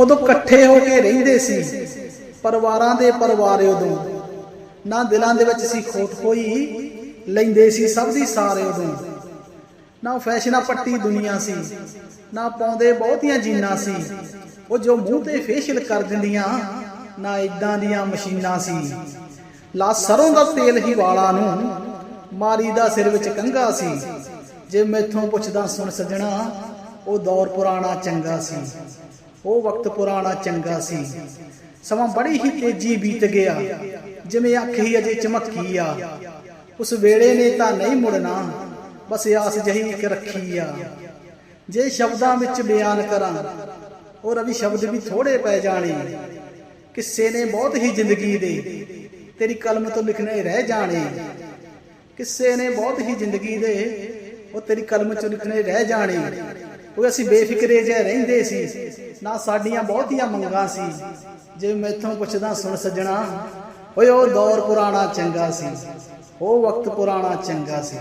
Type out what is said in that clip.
ਉਦੋਂ ਇਕੱਠੇ ਹੋ ਕੇ ਰਹਿੰਦੇ ਸੀ। ਪਰਿਵਾਰਾਂ ਦੇ ਪਰਿਵਾਰ ਉਦੋਂ। ਨਾ ਦਿਲਾਂ ਦੇ ਵਿੱਚ ਸੀ ਖੋਟ ਹੋਈ ਲੈਂਦੇ ਸੀ ਸਭ ਦੀ ਸਾਰੇ ਉਦੋਂ। ਨਾ ਫੈਸ਼ਨਾਂ ਪੱਟੀ ਦੁਨੀਆ ਸੀ, ਨਾ ਪਾਉਂਦੇ ਬਹੁਤੀਆਂ ਜੀਨਾਂ ਸੀ। ਉਹ ਜੋ ਮੂੰਹ ਤੇ ਫੇਸ਼ੀਅਲ ਕਰ ਦਿੰਦੀਆਂ, ਨਾ ਇਦਾਂ ਦੀਆਂ ਮਸ਼ੀਨਾਂ ਸੀ। ਲਾ ਸਰੋਂ ਦਾ ਤੇਲ ਹੀ ਵਾਲਾ ਨੂੰ, ਮਾਰੀ ਦਾ ਸਿਰ ਵਿੱਚ ਕੰਘਾ ਸੀ। ਜੇ ਮੈਥੋਂ ਪੁੱਛਦਾ ਸੁਣ ਸਜਣਾ, ਉਹ ਦੌਰ ਪੁਰਾਣਾ ਚੰਗਾ ਸੀ। ਉਹ ਵਕਤ ਪੁਰਾਣਾ ਚੰਗਾ ਸੀ। ਸਮਾਂ ਬੜੀ ਹੀ ਤੇਜ਼ੀ ਬੀਤ ਗਿਆ। ਜਿਵੇਂ ਅੱਖ ਹੀ ਅਜੇ ਚਮਕੀ ਆ। ਉਸ ਵੇਲੇ ਨੇ ਤਾਂ ਨਹੀਂ ਮੁੜਨਾ, ਬਸ ਆਸ ਜਹੀ ਇੱਕ ਰੱਖੀ ਆ। ਜੇ ਸ਼ਬਦਾਂ ਵਿੱਚ ਬਿਆਨ ਕਰਾਂ ਉਹ ਰਵੀ ਸ਼ਬਦ ਵੀ ਥੋੜੇ ਪੈ ਜਾਣੇ। ਕਿਸੇ ਨੇ ਬਹੁਤ ਹੀ ਜ਼ਿੰਦਗੀ ਦੇ, ਤੇਰੀ ਕਲਮ ਤੋਂ ਲਿਖਣੇ ਰਹਿ ਜਾਣੇ। ਕਿਸੇ ਨੇ ਬਹੁਤ ਹੀ ਜ਼ਿੰਦਗੀ ਦੇ, ਉਹ ਤੇਰੀ ਕਲਮ ਚੋਂ ਲਿਖਣੇ ਰਹਿ ਜਾਣੇ। ਉਹ ਅਸੀਂ ਬੇਫਿਕਰੇ ਜਿਹੇ ਰਹਿੰਦੇ ਸੀ, ਨਾ ਸਾਡੀਆਂ ਬਹੁਤੀਆਂ ਮੰਗਾਂ ਸੀ। ਜੇ ਮੈਥੋਂ ਪੁੱਛਦਾ, ਸੁਣ ਸੱਜਣਾ, ਓਏ ਉਹ ਦੌਰ ਪੁਰਾਣਾ ਚੰਗਾ ਸੀ, ਉਹ ਵਕਤ ਪੁਰਾਣਾ ਚੰਗਾ ਸੀ।